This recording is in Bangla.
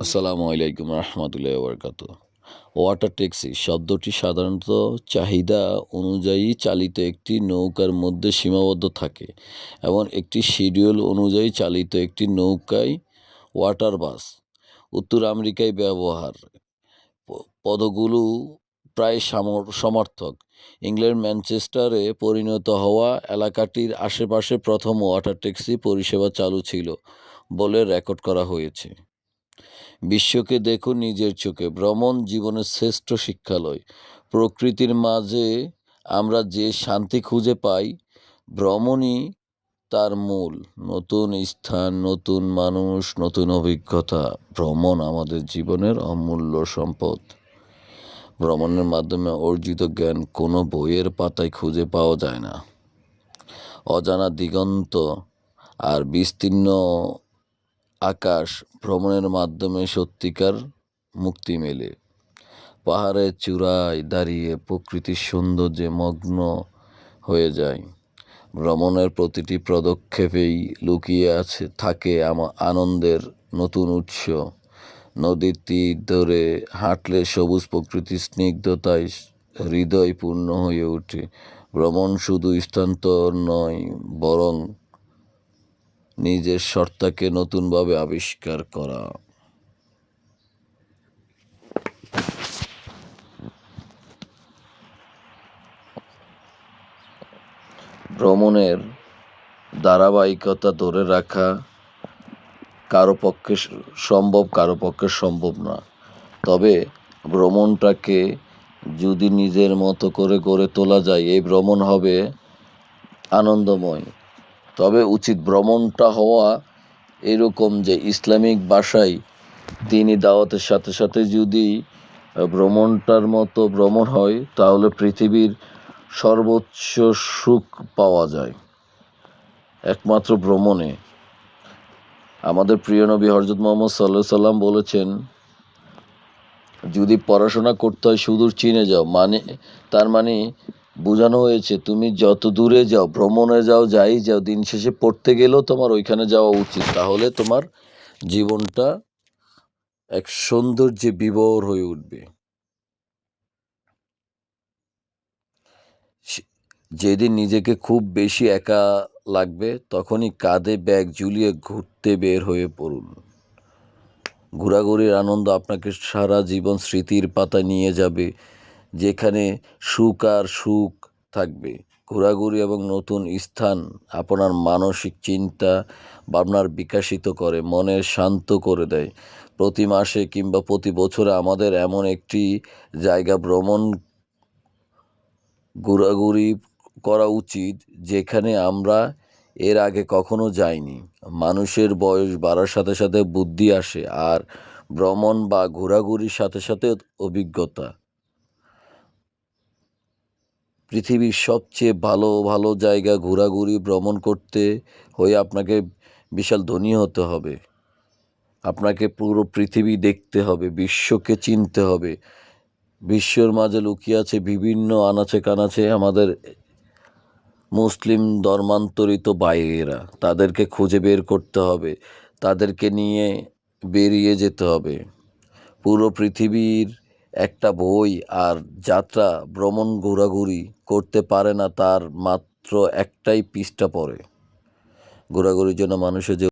আসসালামু আলাইকুম রহমতুল্লাহ বরকাত ওয়াটার ট্যাক্সি শব্দটি সাধারণত চাহিদা অনুযায়ী চালিত একটি নৌকার মধ্যে সীমাবদ্ধ থাকে এবং একটি শিডিউল অনুযায়ী চালিত একটি নৌকায় ওয়াটার বাস। উত্তর আমেরিকায় ব্যবহার। পদগুলো প্রায় সামর- সমর্থক। ইংল্যান্ড, ম্যানচেস্টারে পরিণত হওয়া এলাকাটির আশেপাশে প্রথম ওয়াটার ট্যাক্সি পরিষেবা চালু ছিল বলে রেকর্ড করা হয়েছে। বিশ্বকে দেখুন নিজের চোখে। ভ্রমণ জীবনের শ্রেষ্ঠ শিক্ষালয়। প্রকৃতির মাঝে আমরা যে শান্তি খুঁজে পাই, ভ্রমণই তার মূল। নতুন স্থান, নতুন মানুষ, নতুন অভিজ্ঞতা, ভ্রমণ আমাদের জীবনের অমূল্য সম্পদ। ভ্রমণের মাধ্যমে অর্জিত জ্ঞান কোনো বইয়ের পাতায় খুঁজে পাওয়া যায় না। অজানা দিগন্ত আর বিস্তীর্ণ আকাশ ভ্রমণের মাধ্যমে সত্যিকার মুক্তি মেলে। পাহাড়ের চূড়ায় দাঁড়িয়ে প্রকৃতির সৌন্দর্যে মগ্ন হয়ে যায়। ভ্রমণের প্রতিটি পদক্ষেপেই লুকিয়ে আছে, থাকে আমার আনন্দের নতুন উৎস। নদীর তীর ধরে হাঁটলে সবুজ প্রকৃতির স্নিগ্ধতায় হৃদয় পূর্ণ হয়ে ওঠে। ভ্রমণ শুধু স্থানান্তর নয়, বরং নিজের সত্তাকে নতুনভাবে আবিষ্কার করা। ভ্রমণের ধারাবাহিকতা ধরে রাখা কারও পক্ষে সম্ভব, কারও পক্ষে সম্ভব না। তবে ভ্রমণটাকে যদি নিজের মতো করে গড়ে তোলা যায়, এই ভ্রমণ হবে আনন্দময়। তবে উচিত ভ্রমণটা হওয়া এরকম যে ইসলামিক ভাষায় দিনই দাওয়াতের সাথে সাথে যদি ভ্রমণটার মতো ভ্রমণ হয়, তাহলে পৃথিবীর সর্বোচ্চ সুখ পাওয়া যায়। একমাত্র ভ্রমণে। আমাদের প্রিয় নবী হরজত মোহাম্মদ সাল্লাহ সাল্লাম বলেছেন, যদি পড়াশোনা করতে হয় সুদূর চীনে যাও মানে তার মানে বোঝানো হয়েছে, তুমি যত দূরে যাও, ভ্রমণে যাও, যাই যাও, দিন শেষে পড়তে গেলেও তোমার ওইখানে যাওয়া উচিত। তাহলে তোমার জীবনটা এক সৌন্দর্যে বিভোর হয়ে উঠবে। যেদিন নিজেকে খুব বেশি একা লাগবে, তখনই কাঁধে ব্যাগ ঝুলিয়ে ঘুরতে বের হয়ে পড়ুন। ঘোরাঘুরির আনন্দ আপনাকে সারা জীবন স্মৃতির পাতা নিয়ে যাবে। যেখানে সুখ আর সুখ থাকবে। ঘোরাঘুরি এবং নতুন স্থান আপনার মানসিক চিন্তা ভাবনার বিকাশিত করে মনের শান্ত করে দেয়। প্রতি মাসে কিংবা প্রতি বছরে আমাদের এমন একটি জায়গা ভ্রমণ ঘোরাঘুরি করা উচিত, যেখানে আমরা এর আগে কখনো যাইনি। মানুষের বয়স বাড়ার সাথে সাথে বুদ্ধি আসে, আর ভ্রমণ বা ঘোরাঘুরির সাথে সাথে অভিজ্ঞতা। পৃথিবীর সবচেয়ে ভালো ভালো জায়গা ঘোরাঘুরি, ভ্রমণ করতে হয়ে আপনাকে বিশাল ধনী হতে হবে। আপনাকে পুরো পৃথিবী দেখতে হবে, বিশ্বকে চিনতে হবে। বিশ্বর মাঝে লুকিয়ে আছে বিভিন্ন আনাচে কানাচে আমাদের মুসলিম ধর্মান্তরিত বাইরেরা তাদেরকে খুঁজে বের করতে হবে, তাদেরকে নিয়ে বেরিয়ে যেতে হবে। পুরো পৃথিবীর একটা বই আর যাত্রা ভ্রমণ ঘোরাঘুরি করতে পারে না তার মাত্র একটাই পৃষ্ঠা পড়ে। ঘোরাঘুরির জন্য মানুষের যে